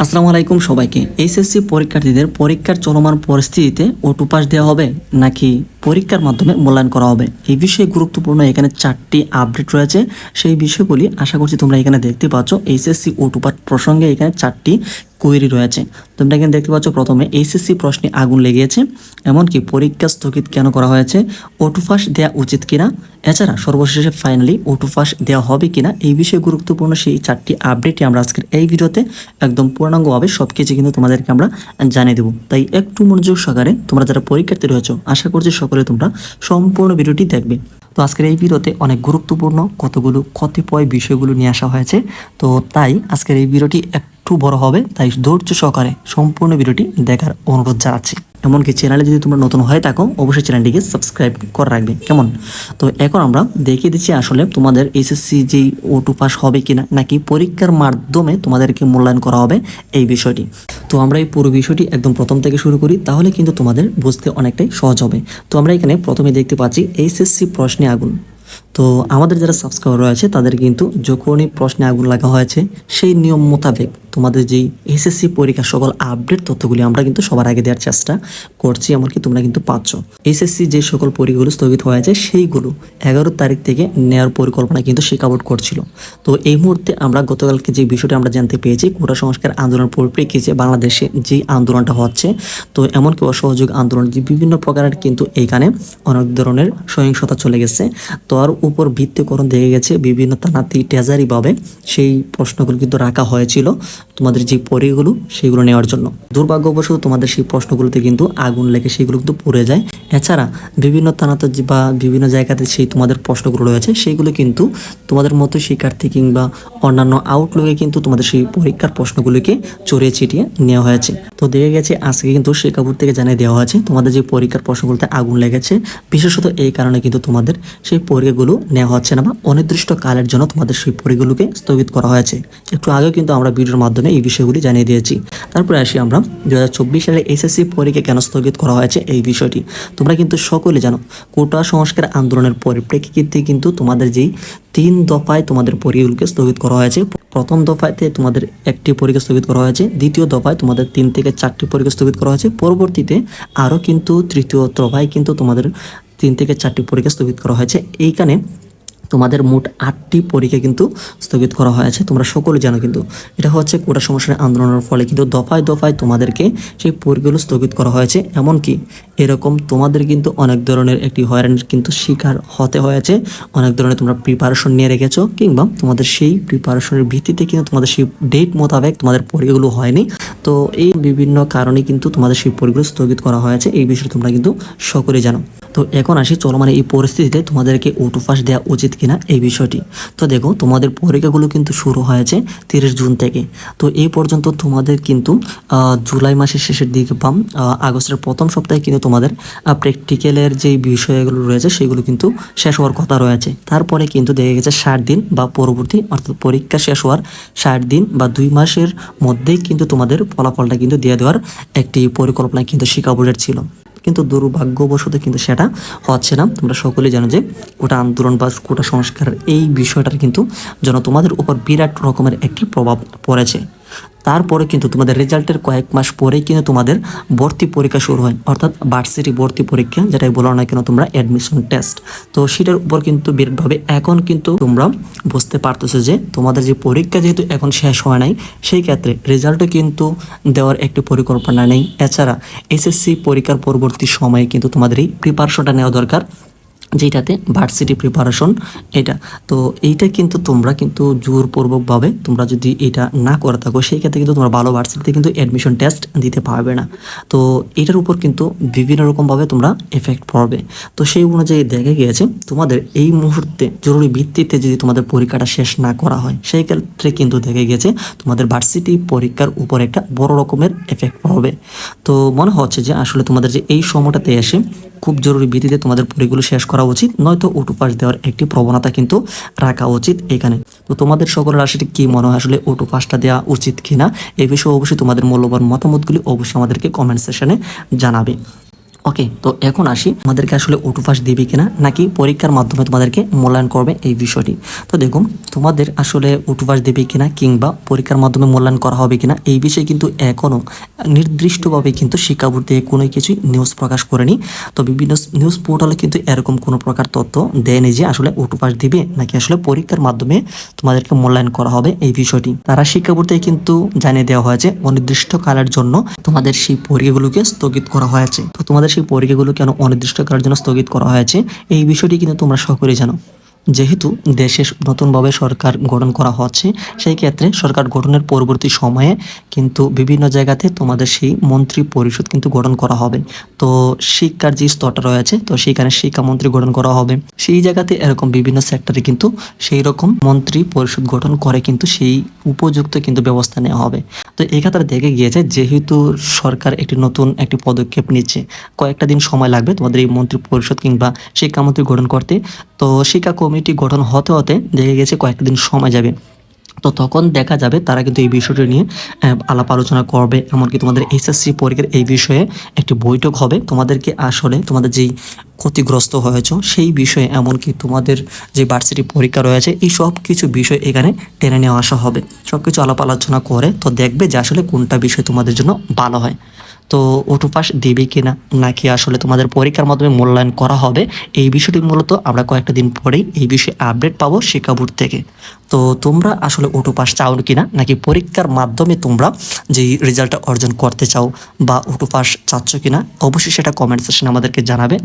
আসসালামু আলাইকুম সবাইকে এইচএসসি পরীক্ষার্থীদের পরীক্ষার চলমান পরিস্থিতিতে ওটু পাস দেওয়া হবে নাকি পরীক্ষার মাধ্যমে মূল্যায়ন করা হবে। এই বিষয়ে গুরুত্বপূর্ণ এখানে চারটি আপডেট রয়েছে। সেই বিষয়গুলি আশা করছি তোমরা এখানে দেখতে পাচ্ছ। এইচএসসি ওটু পাস প্রসঙ্গে এখানে চারটি কোয়েরি রয়েছে। তোমরা এখানে দেখতে পাচ্ছ প্রথমে এইচএসসি প্রশ্নে আগুন লেগেছে, এমনকি পরীক্ষা স্থগিত কেন করা হয়েছে ওটু পাস দেওয়া উচিত কিনা, এছাড়া সর্বশেষে ফাইনালি ওটু পাস দেওয়া হবে কিনা, এই বিষয়ে গুরুত্বপূর্ণ সেই চারটি আপডেটই আমরা আজকের এই ভিডিওতে একদম পূর্ণাঙ্গভাবে সব কিছু কিন্তু তোমাদেরকে আমরা জানিয়ে দেবো। তাই একটু মনোযোগ সহকারে তোমরা যারা পরীক্ষার্থী রয়েছো, আশা করছি সকলে তোমরা সম্পূর্ণ ভিডিওটি দেখবে। তো আজকের এই ভিডিওতে অনেক গুরুত্বপূর্ণ কতগুলো কতিপয় বিষয়গুলো নিয়ে আসা হয়েছে। তো তাই আজকের এই ভিডিওটি একটু বড় হবে, তাই ধৈর্য সহকারে সম্পূর্ণ ভিডিওটি দেখার অনুরোধ জানাচ্ছি। এমনকি চ্যানেলে যদি তোমরা নতুন হয়ে থাকো, অবশ্যই চ্যানেলটিকে সাবস্ক্রাইব করে রাখবে। কেমন? তো এখন আমরা দেখিয়ে দিচ্ছি আসলে তোমাদের এসএসসি যেই ওটু পাস হবে কিনা, নাকি পরীক্ষার মাধ্যমে তোমাদেরকে মূল্যায়ন করা হবে এই বিষয়টি। তো আমরা এই পুরো বিষয়টি একদম প্রথম থেকে শুরু করি, তাহলে কিন্তু তোমাদের বুঝতে অনেকটাই সহজ হবে। তো আমরা এখানে প্রথমে দেখতে পাচ্ছি এইচএসসি প্রশ্নে আগুন। তো আমাদের যারা সাবস্ক্রাইবার রয়েছে, তাদের কিন্তু যখনই প্রশ্নে আগুন লাগা হয়েছে, সেই নিয়ম মোতাবেক তোমাদের যেই এসএসসি পরীক্ষার সকল আপডেট তথ্যগুলি আমরা কিন্তু সবার আগে দেওয়ার চেষ্টা করছি, এমনকি তোমরা কিন্তু পাচ্ছ। এসএসসি যে সকল পরীক্ষাগুলো স্থগিত হয়েছে সেইগুলো এগারো তারিখ থেকে নেওয়ার পরিকল্পনা কিন্তু শেখাবোর্ড করছিল। তো এই মুহূর্তে আমরা গতকালকে যে বিষয়টা আমরা জানতে পেরেছি, কোটা সংস্কার আন্দোলনের পরিপ্রেক্ষিতে বাংলাদেশে যে আন্দোলনটা হচ্ছে, তো এমনকি অসহযোগ আন্দোলন যে বিভিন্ন প্রকারের কিন্তু এইখানে অনেক ধরনের সহিংসতা চলে গেছে। তো আর উপর ভিত্তিকরণ দেখে গেছে, বিভিন্ন তানাতি টেজারিভাবে সেই প্রশ্নগুলো কিন্তু রাখা হয়েছিল। তোমাদের যে পরীক্ষাগুলো সেগুলো নেওয়ার জন্য। দুর্ভাগ্যবশত তোমাদের সেই প্রশ্নগুলোতে কিন্তু আগুন লেগে সেগুলো কিন্তু পড়ে যায়। এছাড়া বিভিন্ন থানাতে বা বিভিন্ন জায়গাতে সেই তোমাদের প্রশ্নগুলো রয়েছে সেইগুলো কিন্তু তোমাদের মতো শিক্ষার্থী কিংবা অন্যান্য আউটলুকে কিন্তু তোমাদের সেই পরীক্ষার প্রশ্নগুলিকে চড়িয়ে ছিটিয়ে নেওয়া হয়েছে। তো দেখে গেছে, আজকে কিন্তু শিক্ষাবোর্ড থেকে জানিয়ে দেওয়া হয়েছে, তোমাদের যে পরীক্ষার প্রশ্নগুলোতে আগুন লেগেছে, বিশেষত এই কারণে কিন্তু তোমাদের সেই পরীক্ষাগুলো নেওয়া হচ্ছে না বা অনির্দিষ্ট কালের জন্য তোমাদের সেই পরীক্ষাগুলোকে স্থগিত করা হয়েছে। একটু আগেও কিন্তু আমরা ভিডিওর মাধ্যমে এই বিষয়গুলি জানিয়ে দিয়েছি। তারপরে আসি আমরা। দু হাজার চব্বিশ সালে এসএসসি পরীক্ষা কেন স্থগিত করা হয়েছে এই বিষয়টি? তোমরা কিন্তু সকলে জানো, কোটা সংস্কার আন্দোলনের পরিপ্রেক্ষিতে কিন্তু তোমাদের যেই তিন দফায় তোমাদের পরীক্ষাগুলোকে স্থগিত করা হয়েছে। প্রথম দফাতে তোমাদের একটি পরীক্ষা স্থগিত করা হয়েছে, দ্বিতীয় দফায় তোমাদের তিন থেকে চারটি পরীক্ষা স্থগিত করা হয়েছে। পরবর্তীতে আরও কিন্তু তৃতীয় দফায় কিন্তু তোমাদের তিন থেকে চারটি পরীক্ষা স্থগিত করা হয়েছে। এইখানে তোমাদের মোট আটটি পরীক্ষা কিন্তু স্থগিত করা হয়েছে। তোমরা সকলে জানো কিন্তু এটা হচ্ছে কোটা সমস্যার আন্দোলনের ফলে কিন্তু দফায় দফায় তোমাদেরকে সেই পরীক্ষাগুলো স্থগিত করা হয়েছে। এমনকি এরকম তোমাদের কিন্তু অনেক ধরনের একটি হয়রানির কিন্তু শিকার হতে হয়েছে। অনেক ধরনের তোমরা প্রিপারেশন নিয়ে রেখেছো কিংবা তোমাদের সেই প্রিপারেশনের ভিত্তিতে কিন্তু তোমাদের সেই ডেট মোতাবেক তোমাদের পরীক্ষাগুলো হয়নি। তো এই বিভিন্ন কারণে কিন্তু তোমাদের সেই পরীক্ষাগুলো স্থগিত করা হয়েছে। এই বিষয়ে তোমরা কিন্তু সকলে জানো। তো এখন আসি চলমান এই পরিস্থিতিতে তোমাদেরকে ওটু পাস দেওয়া উচিত কিনা এই বিষয়টি। তো দেখো, তোমাদের পরীক্ষাগুলো কিন্তু শুরু হয়েছে তিরিশ জুন থেকে। তো এই পর্যন্ত তোমাদের কিন্তু জুলাই মাসের শেষের দিকে পাম আগস্টের প্রথম সপ্তাহে কিন্তু তোমাদের প্র্যাকটিক্যালের যে বিষয়গুলো রয়েছে সেগুলো কিন্তু শেষ হওয়ার কথা রয়েছে। তারপরে কিন্তু দেখা গেছে ষাট দিন বা পরবর্তী, অর্থাৎ পরীক্ষা শেষ হওয়ার ষাট দিন বা দুই মাসের মধ্যেই কিন্তু তোমাদের ফলাফলটা কিন্তু দিয়ে দেওয়ার একটি পরিকল্পনা কিন্তু শিক্ষা বোর্ডের ছিল। কিন্তু দুর্ভাগ্যবশত কিন্তু সেটা হচ্ছে না। তোমরা সকলেই জানো যে কোটা আন্দোলন বা কোটা সংস্কার এই বিষয়টার কিন্তু যেন তোমাদের উপর বিরাট রকমের একটি প্রভাব পড়েছে। তারপরে কিন্তু তোমাদের রেজাল্টের কয়েক মাস পরেই কিন্তু তোমাদের ভর্তি পরীক্ষা শুরু হয়। অর্থাৎ ভার্সিটি ভর্তি পরীক্ষা, যেটাই বলো না কেন তোমরা অ্যাডমিশন টেস্ট তো সেটার উপর কিন্তু বিরাটভাবে এখন কিন্তু তোমরা বুঝতে পারতেছো যে তোমাদের যে পরীক্ষা যেহেতু এখন শেষ হয় নাই, সেই ক্ষেত্রে রেজাল্টও কিন্তু দেওয়ার একটি পরিকল্পনা নেই। এছাড়া এসএসসি পরীক্ষার পরবর্তী সময়ে কিন্তু তোমাদের এই প্রিপারেশনটা নেওয়া দরকার। যেটাতে ভার্সিটি প্রিপারেশন এটা। তো এইটা কিন্তু তোমরা কিন্তু জোরপূর্বকভাবে তোমরা যদি এটা না করে থাকো সেই ক্ষেত্রে কিন্তু তোমরা ভালো ভার্সিটিতে কিন্তু অ্যাডমিশন টেস্ট দিতে পারবে না। তো এটার উপর কিন্তু বিভিন্ন রকমভাবে তোমরা এফেক্ট পড়বে। তো সেই অনুযায়ী দেখা গিয়েছে, তোমাদের এই মুহূর্তে জরুরি ভিত্তিতে যদি তোমাদের পরীক্ষাটা শেষ না করা হয় সেই ক্ষেত্রে কিন্তু দেখা গিয়েছে, তোমাদের ভার্সিটি পরীক্ষার উপর একটা বড় রকমের এফেক্ট পড়বে। তো মনে হচ্ছে যে আসলে তোমাদের যে এই সময়টাতে এসে খুব জরুরি ভিত্তিতে তোমাদের পরীক্ষাগুলো শেষ করা উচিত, নয়তো ওটু পাস দেওয়ার একটি প্রবণতা কিন্তু রাখা উচিত এখানে। তো তোমাদের সকলের আসলে কি মনে হয় আসলে ওটু পাসটা দেওয়া উচিত কিনা? এ বিষয়ে অবশ্যই তোমাদের মূল্যবান মতামতগুলি অবশ্যই আমাদেরকে কমেন্ট সেশনে জানাবে। ওকে তো এখন আসি আমাদেরকে আসলে ওটু পাস দিবে কিনা, নাকি পরীক্ষার মাধ্যমে তোমাদেরকে মূল্যায়ন করবে এই বিষয়টি। তো দেখুন, তোমাদের আসলে ওটু পাস দেবে কিনা, কিংবা পরীক্ষার মাধ্যমে মূল্যায়ন করা হবে কিনা, এই বিষয়ে কিন্তু এখনও নির্দিষ্টভাবে কিন্তু শিক্ষা বোর্ড থেকে কোনো কিছুই নিউজ প্রকাশ করেনি। তো বিভিন্ন নিউজ পোর্টালে কিন্তু এরকম কোনো প্রকার তথ্য দেয়নি যে আসলে ওটু পাস দিবে, নাকি আসলে পরীক্ষার মাধ্যমে তোমাদেরকে মূল্যায়ন করা হবে এই বিষয়টি। তারা শিক্ষা বোর্ড থেকে কিন্তু জানিয়ে দেওয়া হয়েছে, অনির্দিষ্টকালের জন্য তোমাদের সেই পরীক্ষাগুলোকে স্থগিত করা হয়েছে। তো তোমাদের সেই পরীক্ষাগুলো কেন অনির্দিষ্টকালের জন্য স্থগিত করা হয়েছে? এই বিষয়টি কিন্তু তোমরা সকলেই জানো। যেহেতু দেশে নতুনভাবে সরকার গঠন করা হচ্ছে, সেই ক্ষেত্রে সরকার গঠনের পরবর্তী সময়ে কিন্তু বিভিন্ন জায়গাতে তোমাদের সেই মন্ত্রী পরিষদ কিন্তু গঠন করা হবে। তো শিক্ষার যে স্তরটা রয়েছে, তো সেইখানে শিক্ষামন্ত্রী গঠন করা হবে। সেই জায়গাতে এরকম বিভিন্ন সেক্টরে কিন্তু সেই রকম মন্ত্রী পরিষদ গঠন করে কিন্তু সেই উপযুক্ত কিন্তু ব্যবস্থা নেওয়া হবে। তো এই ক্ষেত্রে দেখে গিয়েছে, যেহেতু সরকার একটি নতুন একটি পদক্ষেপ নিচ্ছে, কয়েকটা দিন সময় লাগবে তোমাদের এই মন্ত্রী পরিষদ কিংবা শিক্ষামন্ত্রী গঠন করতে। তো শিক্ষা কমিটি গঠন হতে হতে দেখে গেছে কয়েকটা দিন সময় যাবে। তো তখন দেখা যাবে তারা কিন্তু এই বিষয়টি নিয়ে আলাপ আলোচনা করবে। এমনকি তোমাদের এসএসসি পরীক্ষার এই বিষয়ে একটি বৈঠক হবে। তোমাদেরকে আসলে তোমাদের যেই ক্ষতিগ্রস্ত হয়েছ সেই বিষয়ে, এমনকি তোমাদের যে ভার্সিটি পরীক্ষা রয়েছে, এই সব কিছু বিষয় এখানে টেনে নেওয়া আসা হবে। সব কিছু আলাপ আলোচনা করে তো দেখবে যে আসলে কোনটা বিষয় তোমাদের জন্য ভালো হয়। তো ওটু পাস দেবে কিনা নাকি আসলে তোমাদের পরীক্ষার মাধ্যমে মূল্যায়ন করা হবে, এই বিষয়টি মূলত আমরা কয়েকটা দিন পরেই এই বিষয়ে আপডেট পাবো শিক্ষা থেকে। তো তোমরা আসলে ওটু পাস চাও কি না, নাকি পরীক্ষার মাধ্যমে তোমরা যে রেজাল্টটা অর্জন করতে চাও বা ওটু পাস চাচ্ছ কিনা অবশ্যই সেটা কমেন্ট সেকশনে আমাদেরকে জানাবে।